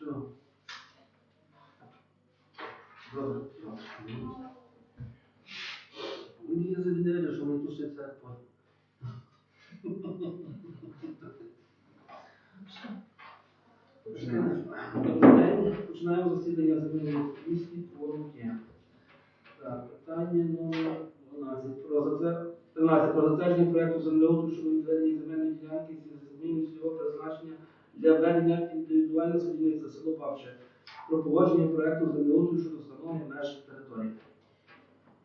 우리 예수님 내려 조명 주실 때 봐. Починаємо засідання земельної комісії по руки. Так, питання номер 12. Про затвердження 13. Про затвердження проєкту землеустрою щодо відведення земельної ділянки зі зміною свого призначення для введення індивідуального садівництва село Павче. Про погодження проекту землеустрою щодо встановлення меж території.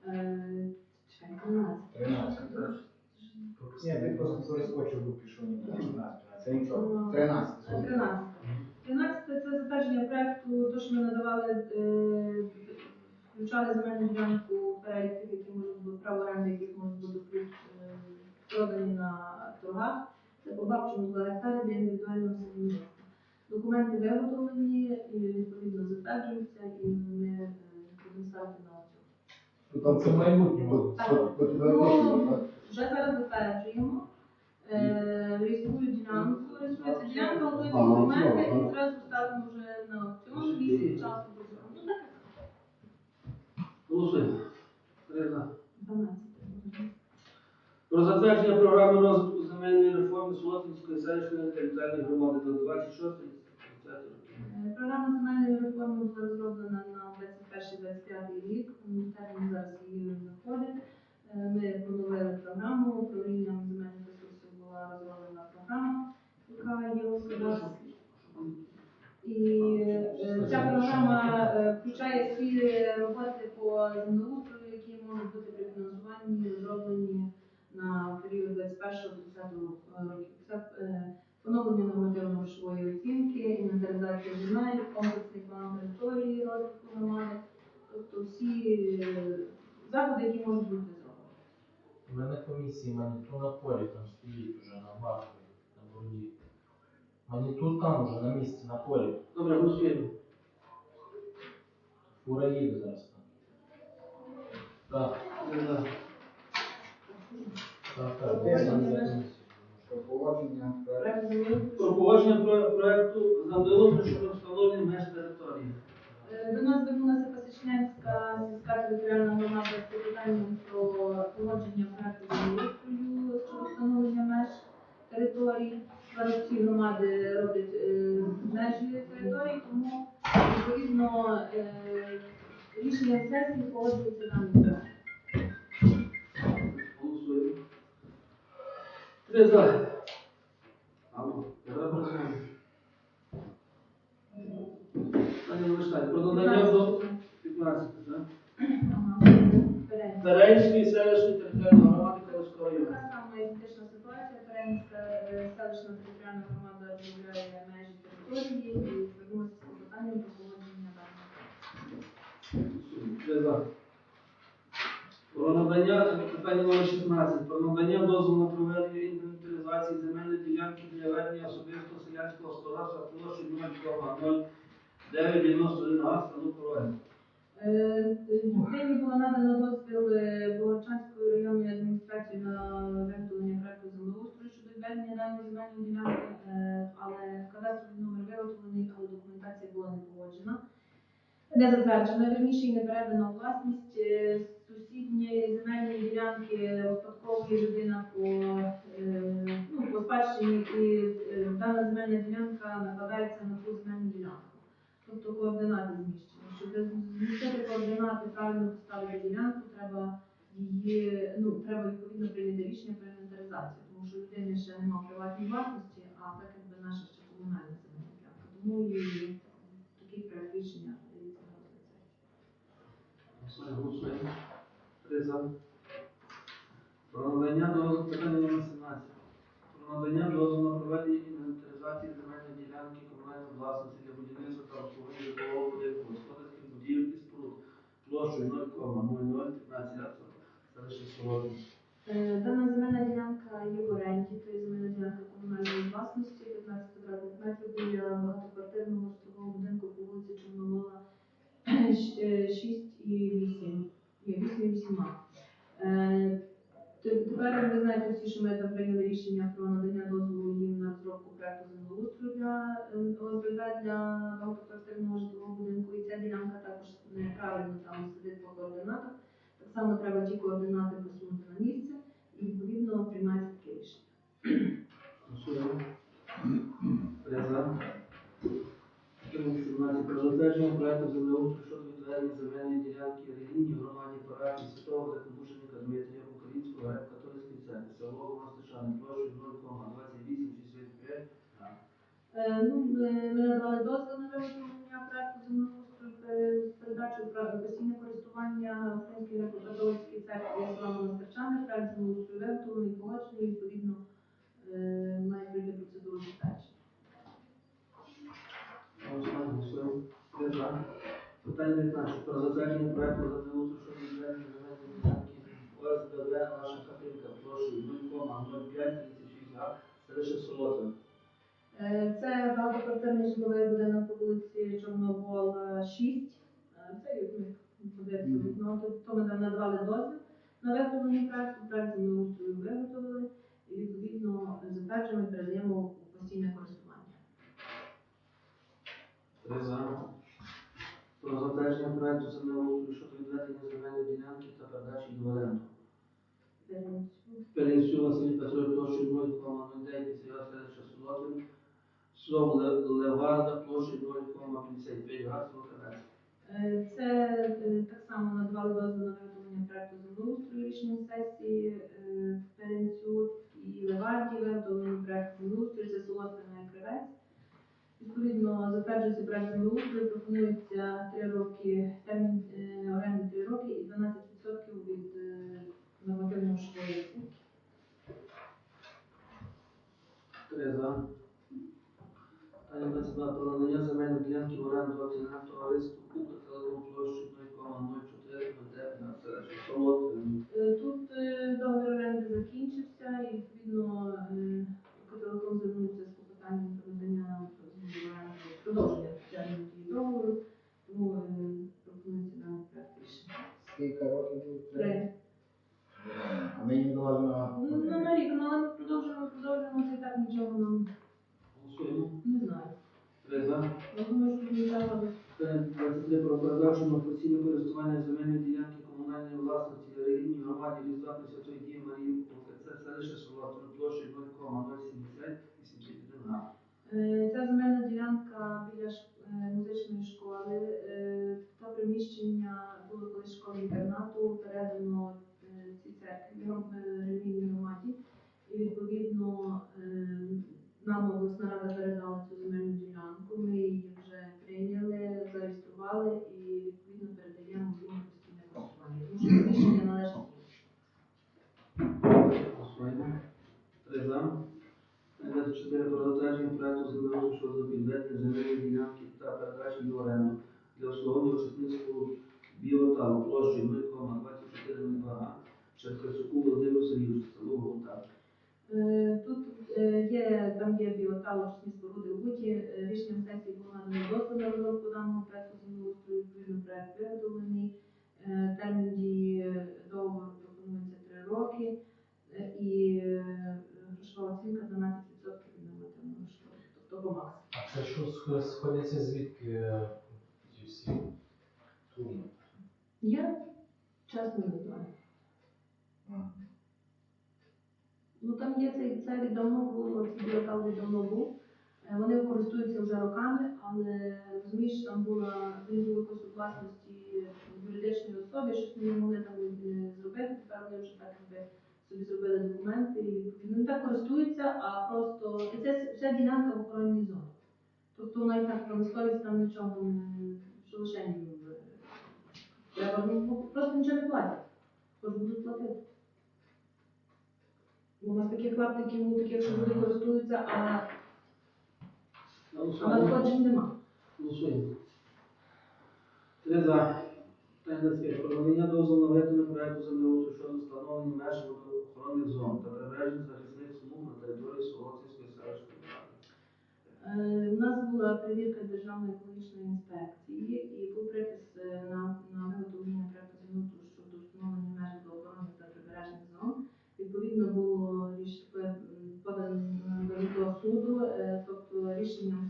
Е, Чекай, 13. 13. Ні, ти просто перескочив, бо пішов не 13. Це нічого. Ну, 13. Е, 13. 13 це затвердження проекту, то, що ми надавали, е, включали земельну ділянку в перелік тих, які можуть бути право оренди, яких можуть бути е, продані на торгах. Це по бабчому 2 гектари для індивідуального садівництва. Документи виготовлені і відповідно затверджуються, і ми е, будемо ставити на аукціон. Ну, Там це майбутнє, Так. от от туди вийшло, так? Вже зараз затверджуємо. Е, реєструю ділянку, реєструється ділянка, готуються А, документи і зразу ставимо вже на аукціон, місяць часу буде. Ну так, Голосуємо. Три за. 12. Про затвердження програми розвитку земельної реформи Солотвинської селищної територіальної громади до 26 роки. Е, Програма земельної реформи була розроблена на 21-25 рік. Термін зараз її знаходить. Е, Ми поновили програму, управлінням земельних ресурсів була розроблена програма, яка є у нас. І е, ця програма е, включає всі роботи по землеустрою, які можуть бути при фінансуванні розроблені на період 21-30 років. Поновлення нормативно-грошової оцінки, інвентаризація земель, комплексний план території розвитку громади, тобто всі е, заходи, які можуть бути зроблені. У мене комісії Маніту на полі там стоїть уже на Маркові, на бороді. Маніту там уже на місці, на полі. Добре, голосуємо. Фура їде зараз там. Так, Три так, так. я сам за комісію. Про погодження Про погодження про- проекту щодо встановлення меж території. Е, До нас звернулася Пасічнянська сільська територіальна громада з питанням про погодження проекту землеустрою щодо встановлення меж території. Зараз всі громади роблять е, межі території, тому відповідно е, рішенням сесії погоджується даний проект. Голосуємо. Три за. не лишають. Про надання до 15, так? Перейшли селищної територіальної громади Київського району. Така сама ідентична ситуація. Перейська е, селищна територіальна громада розробляє межі території і звернулася з питанням про погодження даних. Про надання питання номер 16. Про надання дозволу на проведення інвентаризації земельної ділянки для ведення особистого селянського господарства площі 0,0 991 А, Стану е, е, Дитині була надана дозвіл е, Богорчанської районної адміністрації на виготовлення проекту землеустрою щодо відведення даної земельної ділянки, але кадастровий номер виготовлений, але документація була не погоджена. Не затверджена, верніше і не передана власність сусідньої земельної ділянки випадкової людина по ну, по спадщині, і дана земельна ділянка накладається на ту земельну ділянку. Тобто координати зміщені. Щоб змістити координати, правильно поставити ділянку, треба її, ну, треба відповідно прийняти рішення про інвентаризацію, тому що людини ще немає приватної власності, а так якби наша ще комунальна земельна ділянка. Тому і такий проект рішення. Голосуємо. Три за. Про надання дозволу питання номер 17. Про надання дозволу на проведення інвентаризації земельної ділянки комунальної власності для будівництва та обслуговування житлового будинку, господарських будівель і споруд площею 0,0015 га селище Солодин. Е, Дана земельна ділянка є в оренді, це є земельна ділянка комунальної власності, 15 квадратних метрів біля багатоквартирного житлового будинку по вулиці Чорновола 6 і 8. Ні, 8 і 8 а. Е, те- Тепер ви знаєте всі, що ми там прийняли рішення про надання дозволу їм на розробку проекту землеустрою для е, для багатоквартирного житлового будинку, і ця ділянка також неправильно там сидить по координатах. Так само треба ті координати просунути на місце, і відповідно приймається таке рішення. Голосуємо. За. 14 про затвердження проекту землеустрою щодо відведення земельної ділянки релігії громаді парафії святого великомученика Дмитрія Українського греко-католицької церкви, село Монастичани, площею 0,2865. Е, Ну, ми надавали дозвіл на виготовлення пе- з постійне користування Української греко-католицької церкви села Монастирчани. Проект землеустрою виготовлений, погоджений, відповідно е, має пройти процедуру затвердження. Голосуємо, голосуємо. За. Питання 19 про затвердження проекту землеустрою щодо відведення земельної ділянки ОСББ наша хатинка площею 0,0536 га, селище Солотвин. Е, Це багатоквартирний житловий будинок по вулиці Чорновол, е, 6. Це як ми подивимося вікно. То- То ми там надавали дозвіл на виготовлення проекту. Проект землеустрою виготовили і відповідно затверджуємо і передаємо у постійне користування. Три за. Про затвердження проекту землеустрою щодо відведення земельної ділянки та передачі в оренду. Перенцю Василь Петрович площею 0,0950 селище Солотвин, село Ле- Левгарда площею 0,55 га. Е, Це е, так само надавали дозвіл на виготовлення проекту землеустрою рішення сесії е, Перенцю і Леварді, виготовлені проект землеустрою, це село і Кривець. Відповідно, затверджується проект землеустрою, пропонується 3 роки, термін е, оренди 3 роки і 12% від е, нормативної грошової. Три за. Питання 22 про надання ділянки в оренду товариству Укртелеком площею 0,0409 га, селище Солотвин. Е, Тут е, договір оренди закінчився і відповідно е, Укртелеком звернувся з клопотанням про надання продовження терміну дії договору, тому е, пропонується даний проект рішення. Скільки років? Три. А ми їм давали на Ну, на рік, ну, але ми продовжуємо, продовжуємо, це і так нічого нам Голосуємо. не знаю. Три за. 23 про передачу на постійне користування земельної ділянки комунальної власності релігійній громаді Різдва Пресвятої Дії Марії ОКЦ селище Солотвин площею 0,070 81 га. Е, Ця земельна ділянка біля е, музичної школи. Е, Та приміщення було колись школи інтернату, передано цій церкві гром- е, релігійній громаді. І відповідно е, нам обласна рада передала цю земельну ділянку. Ми її вже прийняли, зареєстрували і відповідно передаємо їм у постійне користування. Тому що приміщення належить їм. Голосуємо. Три за. Питання 24 про затвердження проекту землеустрою щодо відведення земельної ділянки та передачі в оренду для обслуговування очисницького біоталу площею 0,2402 га Черкасюку Володимиру Сергійовичу, село Гута. Е, Тут е, є, там є біотал біоталочні споруди у Буті. Е, Рішенням сесії було надано дозвіл на розробку даного проекту землеустрою. Відповідно, проект виготовлений. Е, Термін дії договору сходяться звідки е, ці всі суми? Я чесно не знаю. Ну там є цей це від давно було, цей біотал від давно був. Е, Вони користуються вже роками, але розумієш, там була був власності юридичної особи, щось вони не могли там е, зробити. Тепер вони вже так якби собі зробили документи і відповідно не так користуються, а просто і це вся ділянка в охоронній зоні. Тобто і так промисловість там нічого не е, треба ну, просто нічого не платять, хоч будуть платити. У нас таких клаптиків, ну таких, що люди користуються, а, надходжень нема. Голосуємо. Три за. Питання 25 про надання дозволу на виготовлення проекту землеустрою щодо встановлення меж водоохоронних зон та прибережних захисних смуг на території. Е, У нас була перевірка Державної екологічної інспекції і був припис е, на, на виготовлення землеустрою щодо встановлення меж охорони та прибережних зон. Відповідно було рішення подано до суду, е, тобто рішенням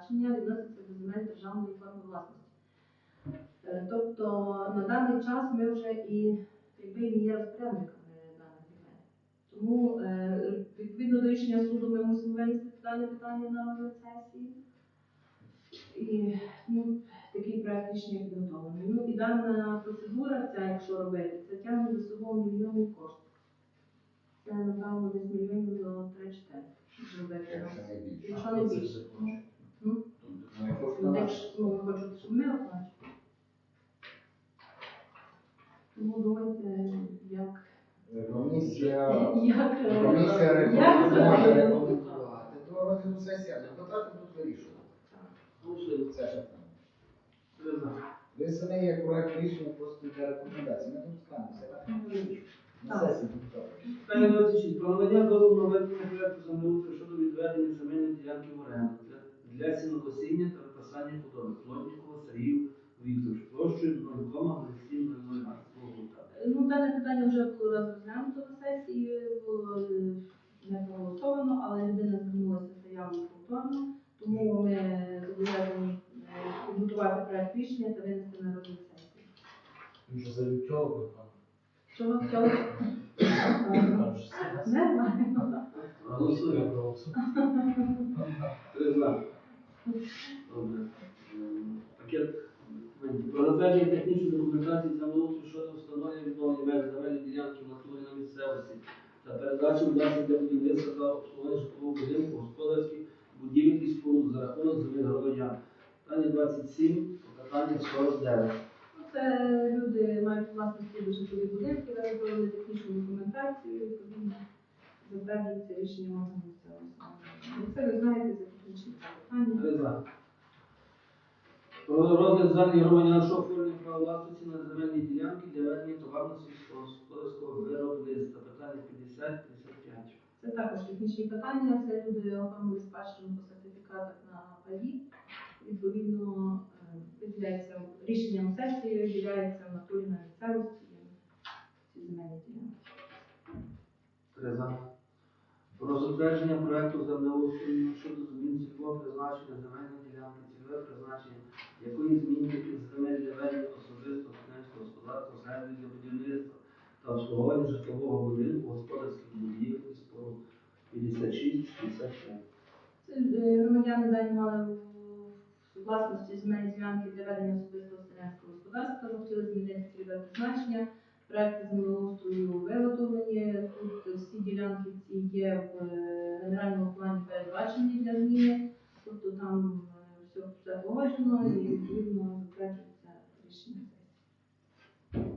загальнодержавного значення відносяться до земель державної форми власності. Е, Тобто на даний час ми вже і якби не є розпорядниками даних земель. Тому е, відповідно до рішення суду ми мусимо винести дане питання на розгляд сесії. І ну, такий проект рішення підготовлений. Ну і дана процедура, ця, якщо робити, це тягне за собою мільйонний кошт. Це напевно десь мільйонів до 3-4, щоб зробити. Якщо не більше. Якщо не. Ну, якщо Ну, ну, хочуть, щоб ми оплачували. Тому думайте, як, Комісія, як, е, комісія як це може буде? рекомендувати до розгляду сесії, депутати будуть вирішувати. Голосуємо. Це ж так. Три за. Ви як проект рішення просто йде рекомендації. Ми тут станемося, так. На Так. сесії депутати. Питання 26. Про надання дозволу на ведення проекту землеустрою щодо відведення земельної ділянки в оренду для, сінокосіння та випасання худоби. Плотнікова Сергію Вікторович. Площею 0,0700 га. Ну, дане питання вже було розглянуто на сесії, було е, не проголосовано, але людина звернулася з заявою повторно, тому ми зобов'язані е, підготувати проект рішення та винести на розгляд сесії. Вже залютьовував там. Чого хотіли? Там. Не знаю. Голосуємо. Три за. Добре. Ем, Пакет. Документів. Технічної документації землеустрою щодо встановлення відновлення меж земельної ділянки в натурі на місцевості та передачі власних для будівництва та обслуговування житлового будинку, господарських будівель і споруд за рахунок земель громадян. Питання 27, покатання 49. Це люди мають власності до житлових будинків, виробили технічну документацію, відповідно затверджується рішення органу місцевого самоврядування. Ну, Це ви знаєте, це технічне питання. Про розгляд звернень громадян, що власності на земельні ділянки для ведення сільськогосподарського виробництва. Питання 50-55. Це також технічні питання. Це люди оформили спадщину по сертифікатах на паї. Відповідно, е, виділяється рішенням сесії, виділяється в натурі на місцевості ці земельні ділянки. Три за. Про затвердження проекту землеустрою щодо змін цільового призначення земельної ділянки, цільове призначення, якої змінює земель ведення особистого селянського господарства, землі для будівництва та обслуговування житлового будинку, господарських будівель і споруд 56-65. Це е, громадяни дані мали у власності земельні ділянки для ведення особистого селянського господарства, захотіли змінити цільове призначення. Проекти землеустрою виготовлені. Тут всі ділянки ці є в е, генеральному плані передбачені для зміни. Тобто там все, все погоджено і відповідно затверджується рішення сесії.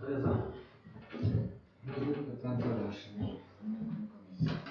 Три за. Питання комісії.